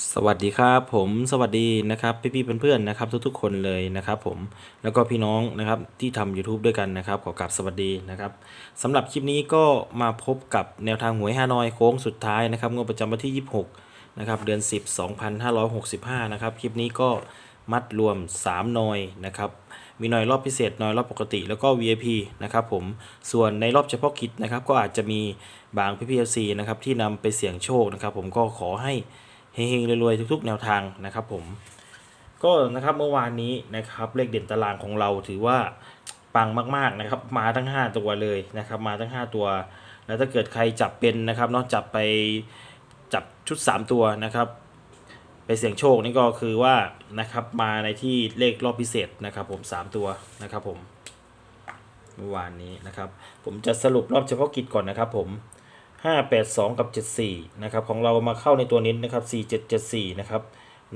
สวัสดีครับผมสวัสดีนะครับพี่ๆเพื่อนๆนะครับ ทุกๆ คนเลยนะครับ ผมแล้วก็พี่น้องนะครับที่ทำ YouTube ด้วยกันนะครับ ขอกราบสวัสดีนะครับสำหรับคลิปนี้ก็มาพบกับแนวทางหวยฮานอยโค้งสุดท้ายนะครับงวดประจำวันที่ 26นะครับเดือน 10 2565นะครับคลิปนี้ก็มัดรวม 3 นอยนะครับมีนอยรอบพิเศษนอยรอบปกติแล้วก็ VIP นะครับผมส่วนในรอบเฉพาะกิจนะครับ ก็อาจจะมีบางพี่พีเอฟซีนะครับที่นำไปเสี่ยงโชคนะครับ ผมก็ขอให้ เฮงๆรวยๆทุกๆ แนวทางนะครับผมก็นะครับเมื่อวานนี้นะครับเลขเด่นตารางของเราถือว่าปังมากๆนะครับ มาทั้ง 5 ตัวเลยนะครับ มาทั้ง 5 ตัว แล้วถ้าเกิดใครจับเป็นนะครับเนอกจับไปจับชุด 3 ตัวนะครับ ไปเสี่ยงโชคนี่ก็คือว่านะครับมาในที่เลขรอบพิเศษนะครับ ผม 3 ตัวนะครับผมเมื่อวานนี้นะครับ ผมจะสรุปรอบเฉพาะกิจก่อนนะครับผม 582 กับ 74 นะครับ ของเรามาเข้าในตัวนี้นะครับ 4774 นะครับ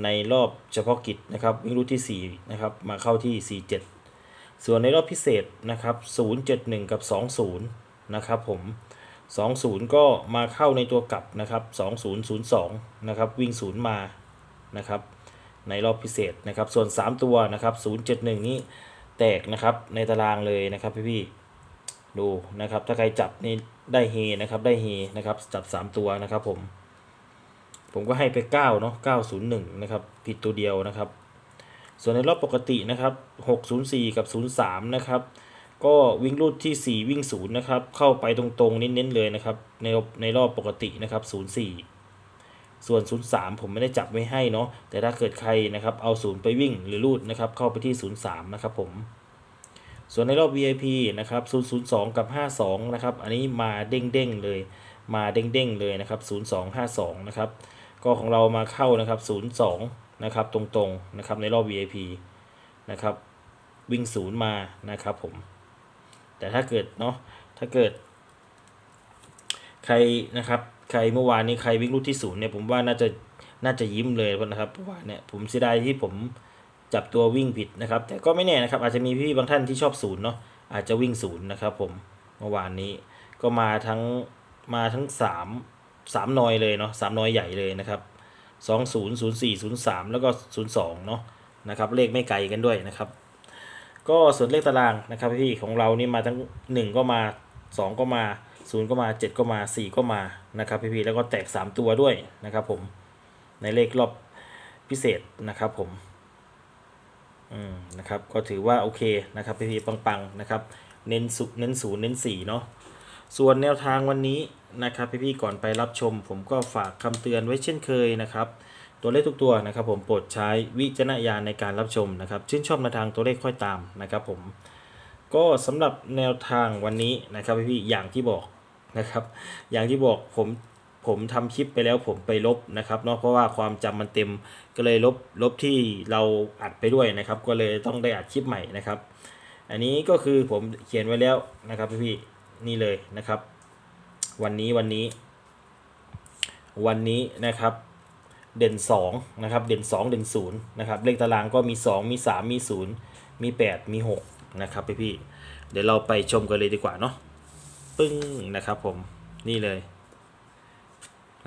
ในรอบเฉพาะกิจนะครับ วิ่งรูทที่ 4 นะครับ มาเข้าที่ 47 ส่วนในรอบพิเศษนะครับ 071 กับ 20 นะครับผม 20 ก็มาเข้าในตัวกลับนะครับ 2002 นะครับ วิ่ง 0 มานะครับ ในรอบพิเศษนะครับ ส่วน 3 ตัวนะครับ 071 นี้แตกนะครับ ในตารางเลยนะครับพี่ๆ ดูนะครับ ถ้าใครจับนี่ได้เฮนะครับได้เฮนะครับจับ 3 ตัวนะครับผม ผมก็ให้ไป9เนาะ901นะครับผิดตัวเดียวนะครับ ส่วนในรอบปกตินะครับ604 กับ 03นะครับก็วิ่งรูดที่ 4 วิ่ง0นะครับเข้าไปตรงๆเน้นๆเลยนะครับในในรอบปกตินะครับ04 ส่วน 03 ผมไม่ได้จับไว้ให้เนาะแต่ถ้าเกิดใครนะครับเอา 0 ไปวิ่งหรือรูดนะครับเข้าไปที่ 03 นะครับผม ส่วนในรอบ VIP นะครับ 002 กับ 52 นะครับ อันนี้มาเด้งๆเลย มาเด้งๆเลยนะครับ 0252 นะครับ ก็ของเรามาเข้านะครับ 02 นะครับ ตรงๆ นะครับ ในรอบ VIP นะครับ วิ่ง0มา นะครับผม แต่ถ้าเกิดเนาะ ถ้าเกิด ใครนะครับ ใครเมื่อวานนี้ใครวิ่งรูดที่ศูนย์เนี่ย ผมว่าน่าจะ น่าจะยิ้มเลยนะครับเพราะว่าเนี่ย ผมเสียดายที่ผม จับตัววิ่งผิดนะครับ แต่ก็ไม่แน่นะครับ อาจจะมีพี่บางท่านที่ชอบศูนย์เนาะอาจจะวิ่งศูนย์นะครับ ผมเมื่อวานนี้ก็มาทั้งมาทั้งสามสามนอยเลยเนาะสามนอยใหญ่เลยนะครับสองศูนย์ศูนย์สี่ศูนย์สามแล้วก็ศูนย์สองเนาะนะครับ เลขไม่ไกลกันด้วยนะครับ ก็ส่วนเลขตารางนะครับพี่ของเรานี่มาทั้งหนึ่งก็มาสองก็มาศูนย์ก็มาเจ็ดก็มาสี่ก็มานะครับพี่ๆแล้วก็แตกสามตัวด้วยนะครับ ผมในเลขรอบพิเศษนะครับผม อืมนะครับก็ถือว่าโอเคนะครับพี่พีปังๆนะครับเน้นสุเน้นศูนย์เน้นสี่เนาะส่วนแนวทางวันนี้นะครับพี่ๆก่อนไปรับชม ผมก็ฝากคำเตือนไว้เช่นเคยนะครับตัวเลขทุกตัวนะครับ ผมโปรดใช้วิจารณญาณในการรับชมนะครับชื่นชอบแนวทางตัวเลขค่อยตามนะครับผมก็สำหรับแนวทางวันนี้นะครับพี่ๆอย่างที่บอกนะครับ อย่างที่บอกผม ผมทำคลิปไปแล้วผมไปลบนะครับเนาะเพราะว่าความจำมันเต็มก็เลยลบลบที่เราอัดไปด้วยนะครับ ก็เลยต้องได้อัดคลิปใหม่นะครับ อันนี้ก็คือผมเขียนไว้แล้วนะครับพี่ๆนี่เลยนะครับ วันนี้วันนี้ วันนี้นะครับ เด่น2นะครับเด่น 2 เด่น0นะครับเลขตารางก็มี 2 มี 3 มี 0 มี 8 มี 6 นะครับพี่พี่ๆเดี๋ยวเราไปชมกันเลยดีกว่าเนาะปึ้งนะครับผมนี่เลย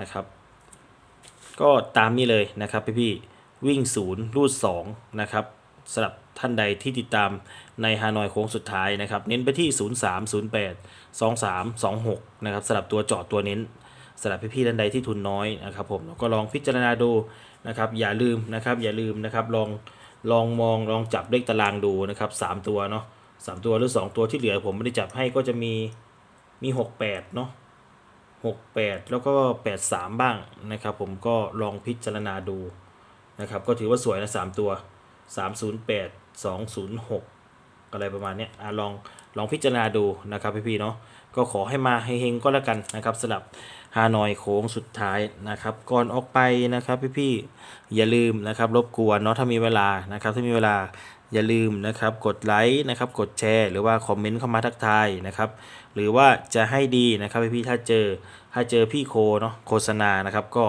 นะครับ ก็ตามนี้เลยนะครับพี่พี่วิ่ง0รูด2นะครับสำหรับท่านใดที่ติดตามในฮานอยโค้งสุดท้ายนะครับ เน้นไปที่ 03 08 23 26 นะครับสำหรับตัวเจาะตัวเน้นสำหรับพี่ๆท่านใดที่ทุนน้อยนะครับผมก็ลองพิจารณาดูนะครับอย่าลืมนะครับอย่าลืมนะครับลองลองมองลองจับเลขตารางดูนะครับสามตัวเนาะสามตัวหรือสองตัวที่เหลือผมไม่ได้จับให้ก็จะมีมีหกแปดเนาะ หกแปดแล้วก็แปดสามบ้างนะครับ ผมก็ลองพิจารณาดูนะครับ ก็ถือว่าสวยนะสามตัวสามศูนย์แปดส อะไรประมาณนี้อะลองลองพิจารณาดูนะครับพี่ๆเนาะก็ขอให้มาให้เฮงก็แล้วกันนะครับสำหรับฮานอยโค้งสุดท้ายนะครับ ก่อนออกไปนะครับพี่ๆอย่าลืมนะครับรบกวนเนาะถ้ามีเวลานะครับถ้ามีเวลาอย่าลืมนะครับกดไลค์นะครับกดแชร์ หรือว่าคอมเมนต์เข้ามาทักทายนะครับหรือว่าจะให้ดีนะครับพี่ๆถ้าเจอถ้าเจอพี่โคเนาะโฆษณานะครับก็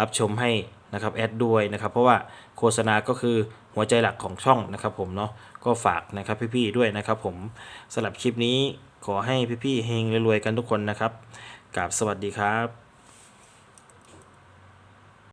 รับชมให้ นะครับแอดด้วยนะครับเพราะว่าโฆษณาก็คือหัวใจหลักของช่องนะครับผมเนาะก็ฝากนะครับพี่ๆด้วยนะครับผมสำหรับคลิปนี้ขอให้พี่ๆเฮงรวยๆกันทุกคนนะครับกับสวัสดีครับ